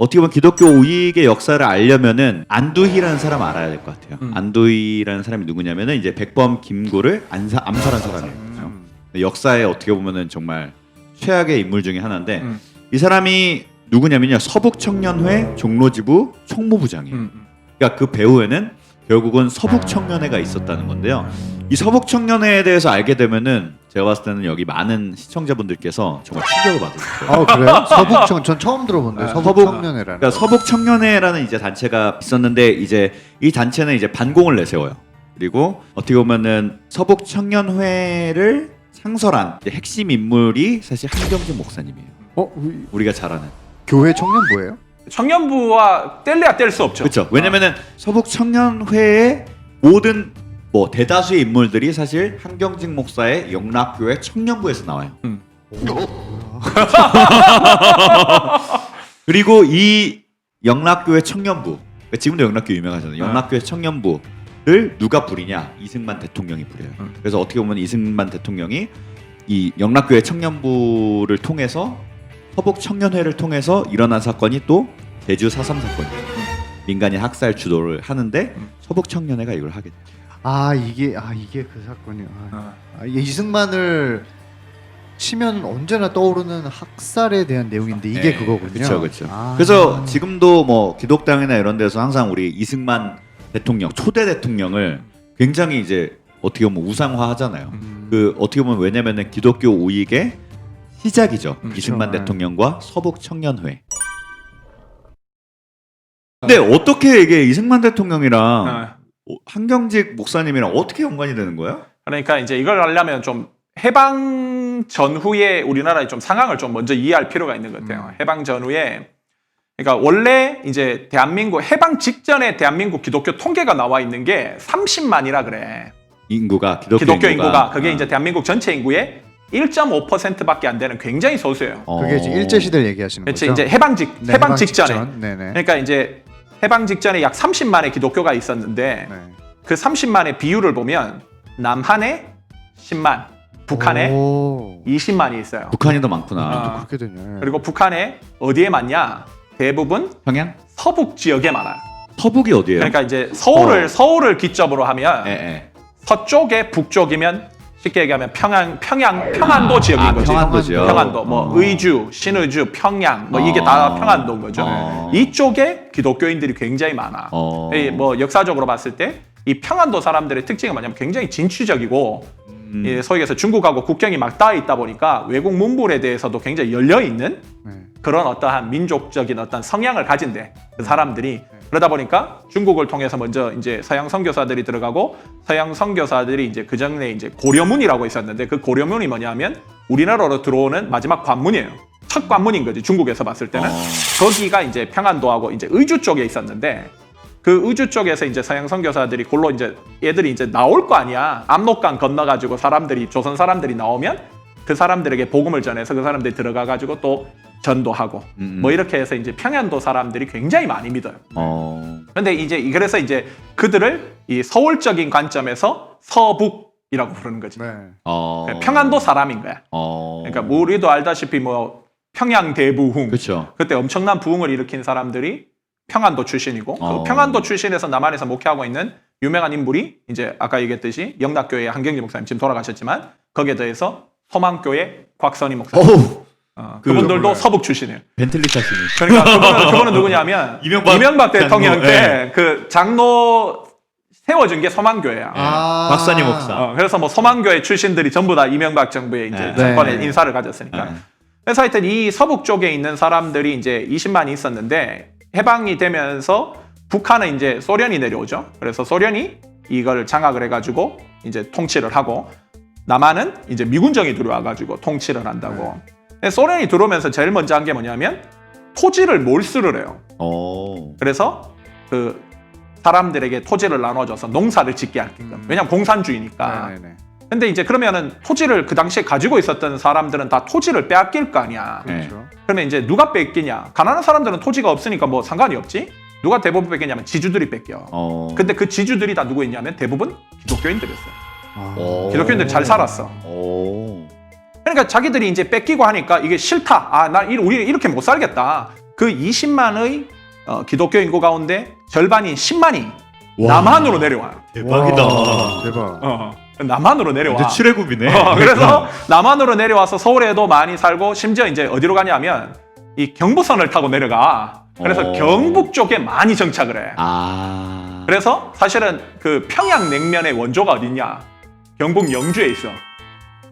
어떻게 보면 기독교 우익의 역사를 알려면은 안두희라는 사람 알아야 될 것 같아요. 음. 안두희라는 사람이 누구냐면은 이제 백범 김구를 안사, 암살한 사람이에요. 음. 역사에 어떻게 보면은 정말 최악의 인물 중에 하나인데 음. 이 사람이 누구냐면요 서북 청년회 종로지부 총무부장이에요. 음, 음. 그러니까 그 배후에는 결국은 서북 청년회가 있었다는 건데요. 이 서북 청년회에 대해서 알게 되면은 제가 봤을 때는 여기 많은 시청자분들께서 정말 충격을 받을 거예요. 아 그래요? 서북청 전 처음 들어본데 아, 서북 서북- 청년회라는. 그러니까 서북 청년회라는 이제 단체가 있었는데 이제 이 단체는 이제 반공을 내세워요. 그리고 어떻게 보면은 서북 청년회를 창설한 이제 핵심 인물이 사실 한경진 목사님이에요. 어 우리 우리가 잘 아는. 교회 청년부예요? 청년부와 뗄래야 뗄 수 없죠. 그렇죠. 왜냐면은 서북 청년회의 모든 뭐 대다수의 인물들이 사실 한경직 목사의 영락교회 청년부에서 나와요. 음. 그리고 이 영락교회 청년부 그러니까 지금도 영락교 유명하잖아요. 영락교회 청년부를 누가 부리냐? 이승만 대통령이 부려요. 음. 그래서 어떻게 보면 이승만 대통령이 이 영락교회 청년부를 통해서 서북 청년회를 통해서 일어난 사건이 또 제주 4.3 사건이에요. 민간인 학살 주도를 하는데 음. 서북 청년회가 이걸 하게 돼요. 아 이게 아 이게 그 사건이요. 아, 어. 아, 이게 이승만을 치면 언제나 떠오르는 학살에 대한 내용인데 이게 네, 그거군요. 그렇죠, 그렇죠. 아. 그래서 지금도 뭐 기독당이나 이런 데서 항상 우리 이승만 대통령 초대 대통령을 굉장히 이제 어떻게 보면 우상화하잖아요. 음, 그 어떻게 보면 왜냐면은 기독교 우익의 시작이죠. 음, 이승만 그렇죠. 대통령과 서북 청년회. 근데 어떻게 이게 이승만 대통령이랑 어. 한경직 목사님이랑 어떻게 연관이 되는 거야? 그러니까 이제 이걸 하려면 좀 해방 전후에 우리나라의 좀 상황을 좀 먼저 이해할 필요가 있는 것 같아요. 해방 전후에 그러니까 원래 이제 대한민국 해방 직전에 대한민국 기독교 통계가 나와 있는 게 30만이라 그래. 인구가 기독교, 기독교 인구가 그게 어. 이제 대한민국 전체 인구의 1.5%밖에 안 되는 굉장히 소수예요. 어. 그게 이제 일제 시대를 얘기하시는 그렇지 거죠. 이제 해방 직 네, 해방 직전에 직전. 네네. 그러니까 이제 해방 직전에 약 30만의 기독교가 있었는데 네. 그 30만의 비율을 보면 남한에 10만, 북한에 오, 20만이 있어요. 북한이 더 많구나. 아. 그렇게 되네. 그리고 북한에 어디에 많냐? 대부분 평양? 서북 지역에 많아요. 서북이 어디예요? 그러니까 이제 서울을 어. 서울을 기점으로 하면 예, 예. 서쪽에 북쪽이면 쉽게 얘기하면 평양 평양 평안도 지역인 아, 거지. 평안도죠. 평안도 뭐 어. 의주, 신의주, 평양 뭐 이게 다 어. 평안도인 거죠. 어. 이쪽에 기독교인들이 굉장히 많아. 어. 이뭐 역사적으로 봤을 때 이 평안도 사람들의 특징은 뭐냐면 굉장히 진취적이고 음. 이 소위 해서 중국하고 국경이 막 닿아 있다 보니까 외국 문물에 대해서도 굉장히 열려 있는 네. 그런 어떠한 민족적인 어떤 성향을 가진대 그 사람들이 그러다 보니까 중국을 통해서 먼저 이제 서양 선교사들이 들어가고 서양 선교사들이 이제 그 전에 이제 고려문이라고 있었는데 그 고려문이 뭐냐면 우리나라로 들어오는 마지막 관문이에요. 첫 관문인 거지 중국에서 봤을 때는 어. 거기가 이제 평안도하고 이제 의주 쪽에 있었는데 그 의주 쪽에서 이제 서양 선교사들이 골로 이제 얘들이 이제 나올 거 아니야 압록강 건너가지고 사람들이 조선 사람들이 나오면 그 사람들에게 복음을 전해서 그 사람들이 들어가 가지고 또 전도하고 음. 뭐 이렇게 해서 이제 평안도 사람들이 굉장히 많이 믿어요. 어. 근데 이제 이- 그래서 이제 그들을 이 서울적인 관점에서 서북이라고 부르는 거지. 네. 어. 그러니까 평안도 사람인 거야. 어. 그러니까 뭐 우리도 알다시피 뭐 평양 대부흥 그렇죠. 그때 엄청난 부흥을 일으킨 사람들이 평안도 출신이고 어. 그 평안도 출신에서 남한에서 목회하고 있는 유명한 인물이 이제 아까 얘기했듯이 영락교회 한경지 목사님 지금 돌아가셨지만 거기에 대해서 소망교회 곽선희 목사님 어우. 어, 그- 그분들도 몰라요. 서북 출신이에요. 벤틀리 타시는. 그러니까 그분은, 그분은 누구냐면 이명박 대통령 장로, 때그 장로 세워준 게 소망교회야. 아. 박사님 목사. 어, 그래서 뭐 소망교회 출신들이 전부 다 이명박 정부에 이제 네. 정권에 네. 인사를 가졌으니까. 네. 그래서 하여튼 이 서북 쪽에 있는 사람들이 이제 20만이 있었는데 해방이 되면서 북한은 이제 소련이 내려오죠. 그래서 소련이 이걸 장악을 해가지고 이제 통치를 하고 남한은 이제 미군정이 들어와가지고 통치를 한다고. 근데 소련이 들어오면서 제일 먼저 한 게 뭐냐면 토지를 몰수를 해요. 어. 그래서 그 사람들에게 토지를 나눠줘서 농사를 짓게 할게끔. 음. 왜냐면 공산주의니까. 네네네. 근데 이제 그러면은 토지를 그 당시에 가지고 있었던 사람들은 다 토지를 빼앗길 거 아니야. 네. 그렇죠. 그러면 이제 누가 뺏기냐? 가난한 사람들은 토지가 없으니까 뭐 상관이 없지. 누가 대부분 뺏기냐면 지주들이 뺏겨. 어. 근데 그 지주들이 다 누구였냐면 대부분 기독교인들이었어요. 아. 어. 기독교인들 잘 살았어. 어. 그러니까 자기들이 이제 뺏기고 하니까 이게 싫다. 아, 나 이- 우리는 이렇게 못 살겠다. 그 20만의 어, 기독교 인구 가운데 절반인 10만이 와. 남한으로 내려와요. 대박이다. 와, 대박. 어, 남한으로 내려와. 완전 출애굽이네. 어, 그래서 남한으로 내려와서 서울에도 많이 살고 심지어 이제 어디로 가냐면 이 경부선을 타고 내려가. 그래서 어. 경북 쪽에 많이 정착을 해. 아. 그래서 사실은 그 평양 냉면의 원조가 어딨냐? 경북 영주에 있어.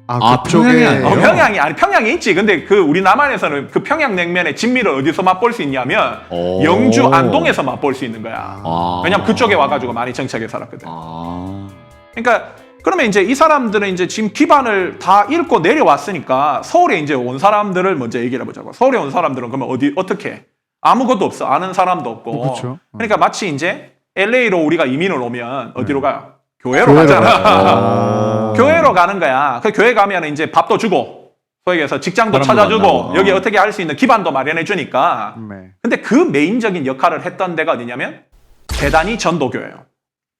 아, 아, 그쪽에 평양이 아니에요? 어, 평양이 아니 평양에 있지. 근데 그 우리 남한에서는 그 평양 냉면의 진미를 어디서 맛볼 수 있냐면 오. 영주 안동에서 맛볼 수 있는 거야. 아. 왜냐면 그쪽에 와가지고 많이 정착해 살았거든. 아. 그러니까 그러면 이제 이 사람들은 이제 지금 기반을 다 잃고 내려왔으니까 서울에 이제 온 사람들을 먼저 얘기를 해보자고. 서울에 온 사람들은 그러면 어디 어떻게 해? 아무것도 없어. 아는 사람도 없고. 어, 그쵸. 그러니까 마치 이제 LA로 우리가 이민을 오면 어디로 가요? 교회로, 교회로 가잖아. 가요. 어. 교회로 가는 거야. 그 교회 가면 이제 밥도 주고, 소위 해서 직장도 찾아주고, 만나고. 여기 어떻게 할 수 있는 기반도 마련해 주니까. 네. 근데 그 메인적인 역할을 했던 데가 어디냐면 대단히 전도교예요.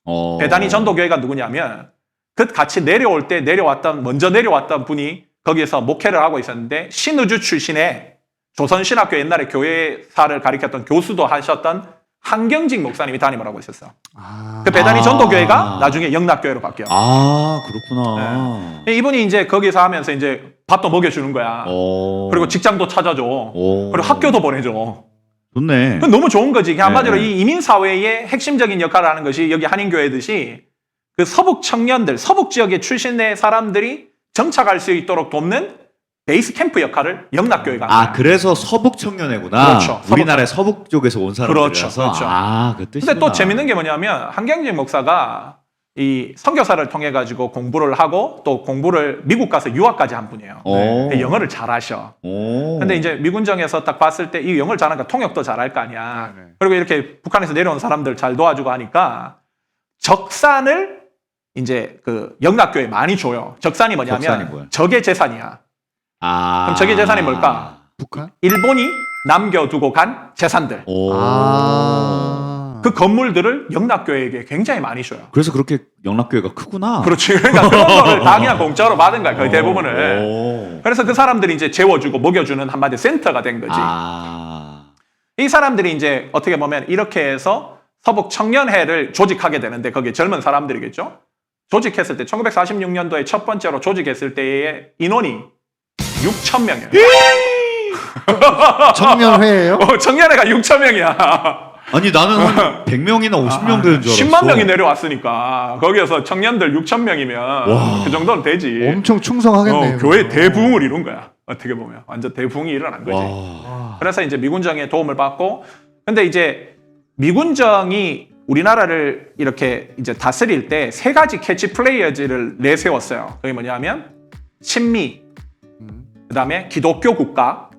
어. 대단히 전도교회가 누구냐면 그 같이 내려올 때 내려왔던 먼저 내려왔던 분이 거기에서 목회를 하고 있었는데 신우주 출신의 조선신학교 옛날에 교회사를 가리켰던 교수도 하셨던 한경직 목사님이 담임을 하고 있었어. 아, 그 배단위 아. 전도교회가 나중에 영락교회로 바뀌어. 아, 그렇구나. 이분이 이제 거기서 하면서 이제 밥도 먹여주는 거야. 어. 그리고 직장도 찾아줘. 오. 그리고 학교도 보내줘. 좋네. 그건 너무 좋은 거지. 그냥 한마디로 네. 이 이민 사회의 핵심적인 역할을 하는 것이 여기 한인교회듯이 그 서북 청년들, 서북 지역의 출신의 사람들이 정착할 수 있도록 돕는 베이스 캠프 역할을 영락교회가 아. 그래서 서북 청년회구나. 그렇죠. 우리나라의 서북 쪽에서 온 사람들이라서. 그렇죠, 그렇죠. 아, 그 뜻이구나. 근데 또 재밌는 게 뭐냐면 한경진 목사가 이 선교사를 통해 가지고 공부를 하고 또 공부를 미국 가서 유학까지 한 분이에요. 오. 근데 영어를 잘하셔. 오. 근데 이제 미군정에서 딱 봤을 때 이 영어를 잘하니까 통역도 잘할 거 아니야. 네, 네. 그리고 이렇게 북한에서 내려온 사람들 잘 도와주고 하니까 적산을 이제 그 영락교에 많이 줘요. 적산이 적산이 뭐냐면 뭐야? 적의 재산이야. 아. 그럼 저게 재산이 뭘까? 북한? 일본이 남겨두고 간 재산들. 오. 아. 그 건물들을 영락교회에게 굉장히 많이 줘요. 그래서 그렇게 영락교회가 크구나. 그렇지. 그러니까 그런 거를 다 그냥 공짜로 받은 거야. 거의 어. 대부분을. 오. 그래서 그 사람들이 이제 재워주고 먹여주는 한마디 센터가 된 거지. 아. 이 사람들이 이제 어떻게 보면 이렇게 해서 서북 청년회를 조직하게 되는데 거기에 젊은 사람들이겠죠. 조직했을 때 1946년도에 첫 번째로 조직했을 때의 인원이 6천 명이에요. 청년회예요? 어, 청년회가 6천 명이야. 아니 나는 한 100명이나 50명 되는 줄 알았어. 10만 명이 내려왔으니까 거기에서 청년들 6천 명이면 와. 그 정도는 되지. 엄청 충성하겠네요. 어, 교회 대부흥을 이룬 거야. 어떻게 보면 완전 대부흥이 일어난 거지. 와. 와. 그래서 이제 미군정의 도움을 받고 근데 이제 미군정이 우리나라를 이렇게 이제 다스릴 때 세 가지 캐치 플레이어즈를 내세웠어요. 그게 뭐냐면 친미, 음. 그 다음에 기독교 국가,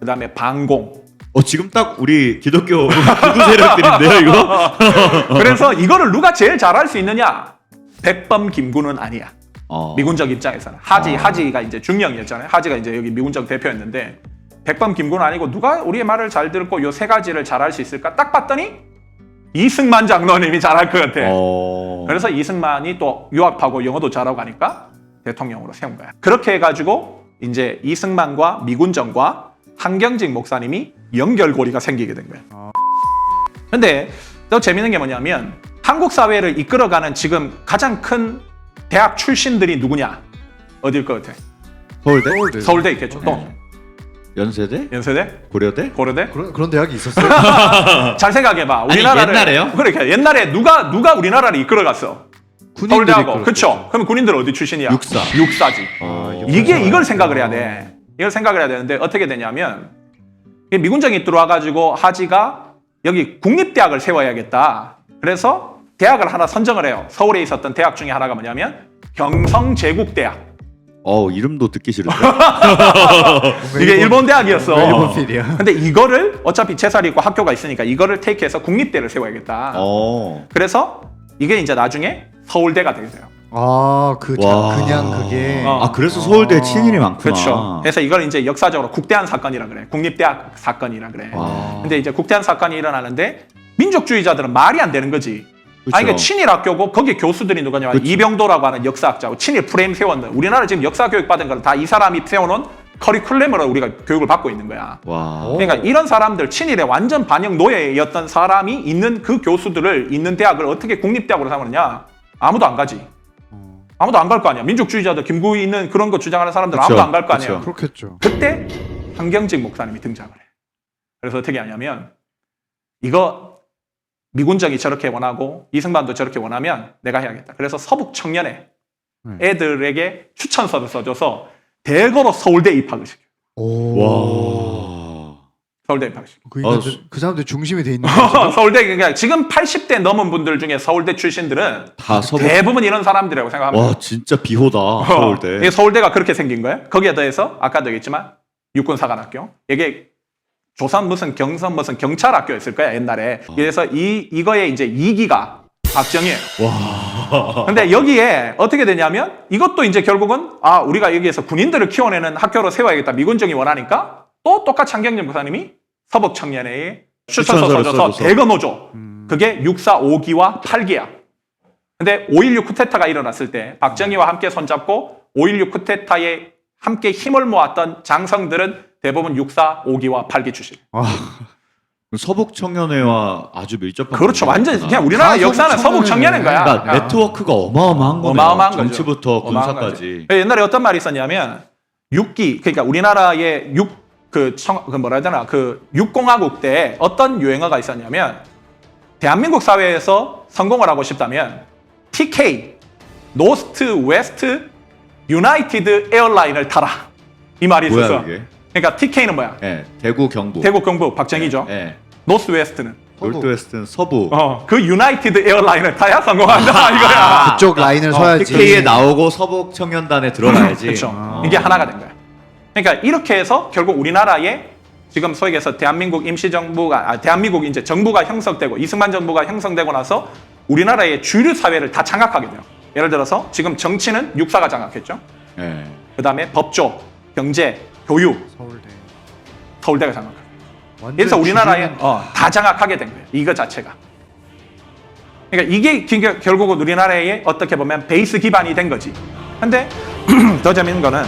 그 다음에 반공. 어 지금 딱 우리 기독교 구두 세력들인데요 이거? 그래서 이거를 누가 제일 잘할 수 있느냐? 백범 김구는 아니야. 어. 미군적 입장에서는 하지 어. 하지가 이제 중령이었잖아요. 하지가 이제 여기 미군적 대표였는데 백범 김구는 아니고 누가 우리의 말을 잘 듣고 요 세 가지를 잘할 수 있을까? 딱 봤더니 이승만 장로님이 잘할 것 같아. 어. 그래서 이승만이 또 유학하고 영어도 잘하고 하니까 대통령으로 세운 거야. 그렇게 해가지고 이제 이승만과 미군정과 한경직 목사님이 연결고리가 생기게 된 거예요. 근데 또 재밌는 게 뭐냐면 한국 사회를 이끌어가는 지금 가장 큰 대학 출신들이 누구냐? 어딜 것 같아? 서울대? 서울대. 서울대 있겠죠. 또 네. 연세대? 연세대, 고려대? 고려대. 그런 그런 대학이 있었어요? 잘 생각해봐. 아니, 우리나라를 옛날에요? 그러니까 옛날에 누가 누가 우리나라를 이끌어갔어? 서울대하고. 그쵸? 그러면 군인들 어디 출신이야? 육사. 육사지. 어. 이게 이걸 생각을 해야 돼. 이걸 생각을 해야 되는데 어떻게 되냐면 이 미군정이 들어와가지고 하지가 여기 국립대학을 세워야겠다. 그래서 대학을 하나 선정을 해요. 서울에 있었던 대학 중에 하나가 뭐냐면 경성제국대학. 어 이름도 듣기 싫은데. 이게 일본 대학이었어. 왜 일본 필이야? 근데 이거를 어차피 재살이 있고 학교가 있으니까 이거를 테이크해서 국립대를 세워야겠다. 어. 그래서 이게 이제 나중에 서울대가 되게 돼요. 아, 그 자- 와. 그냥 그게 어. 아 그래서 서울대 에 친일이 많구나. 그렇죠. 그래서 이걸 이제 역사적으로 국대한 사건이라 그래. 국립대학 사건이라 그래. 와. 근데 이제 국대한 사건이 일어나는데 민족주의자들은 말이 안 되는 거지. 그쵸. 아니, 이게 친일 학교고 거기 교수들이 누구냐 면 그쵸. 이병도라고 하는 역사학자고 친일 프레임 세웠는 우리나라 지금 역사 교육 받은 걸 다 이 사람이 세워놓은 커리큘럼으로 우리가 교육을 받고 있는 거야. 와. 오. 그러니까 이런 사람들 친일의 완전 반영 노예였던 사람이 있는 그 교수들을 있는 대학을 어떻게 국립대학으로 삼느냐? 아무도 안 가지. 어, 아무도 안 갈 거 아니야. 민족주의자들 김구이 있는 그런 거 주장하는 사람들 그쵸, 아무도 안 갈 거 아니에요. 그렇겠죠. 그때 한경직 목사님이 등장을 해. 그래서 어떻게 하냐면 이거 미군정이 저렇게 원하고 이승만도 저렇게 원하면 내가 해야겠다. 그래서 서북 청년회 네. 애들에게 추천서를 써줘서 대거로 서울대 입학을 시켜. 오. 와. 서울대 시켜. 그, 인간들, 어, 그 사람들 중심이 돼 있는 거죠. 서울대 그러니까 지금 80대 넘은 분들 중에 서울대 출신들은 다 서북. 대부분 이런 사람들이라고 생각합니다. 와 진짜 비호다 서울대. 이게 서울대가 그렇게 생긴 거예요. 거기에 더해서 아까도 얘기했지만 육군사관학교 이게 조선 무슨 경선 무슨 경찰학교였을 거야 옛날에. 그래서 이 이거의 이제 2기가 박정희예요. 와. 근데 여기에 어떻게 되냐면 이것도 이제 결국은 아 우리가 여기에서 군인들을 키워내는 학교로 세워야겠다 미군정이 원하니까 또 똑같이 한경진 목사님이 서북 청년회에 추천서 써줘서. 대거노조 음. 그게 6사 5기와 8기야. 근데 5.16 쿠데타가 일어났을 때 박정희와 함께 손잡고 5.16 쿠데타에 함께 힘을 모았던 장성들은 대부분 6사 5기와 8기 출신. 아, 서북 청년회와 아주 밀접한. 그렇죠. 완전. 그냥 우리나라 다 역사는 서북 청년인 거야. 그러니까 야. 네트워크가 어마어마한 거네요. 어마어마한 거죠. 정치부터 어마어마한 군사까지. 거죠. 옛날에 어떤 말이 있었냐면 육기 그러니까 우리나라의 육 그그 뭐라 해야 되나 그 육공화국 때 어떤 유행어가 있었냐면 대한민국 사회에서 성공을 하고 싶다면 TK 노스트 웨스트 유나이티드 에어라인을 타라 이 말이 뭐야 있었어. 이게? 그러니까 TK는 뭐야? 예, 대구 경북. 대구 경북 박정희죠. 예. 노스 웨스트는 서북. 놀드웨스트는 서부. 어 그 유나이티드 에어라인을 타야 성공한다 이거야. 아, 그쪽 라인을 서야지. TK에 나오고 서북 청년단에 들어가야지. 그렇죠. 어. 이게 하나가 된 거예요. 그러니까 이렇게 해서 결국 우리나라에 지금 소위 해서 대한민국 임시정부가 아, 대한민국 이제 정부가 형성되고 이승만 정부가 형성되고 나서 우리나라의 주류 사회를 다 장악하게 돼요. 예를 들어서 지금 정치는 육사가 장악했죠. 예. 그다음에 법조, 경제, 교육, 서울대. 서울대가. 완전 그래서 우리나라에 어, 다 장악하게 된 거예요. 이거 자체가. 그러니까 이게 기- 결국은 우리나라의 어떻게 보면 베이스 기반이 된 거지. 근데 더 재밌는 거는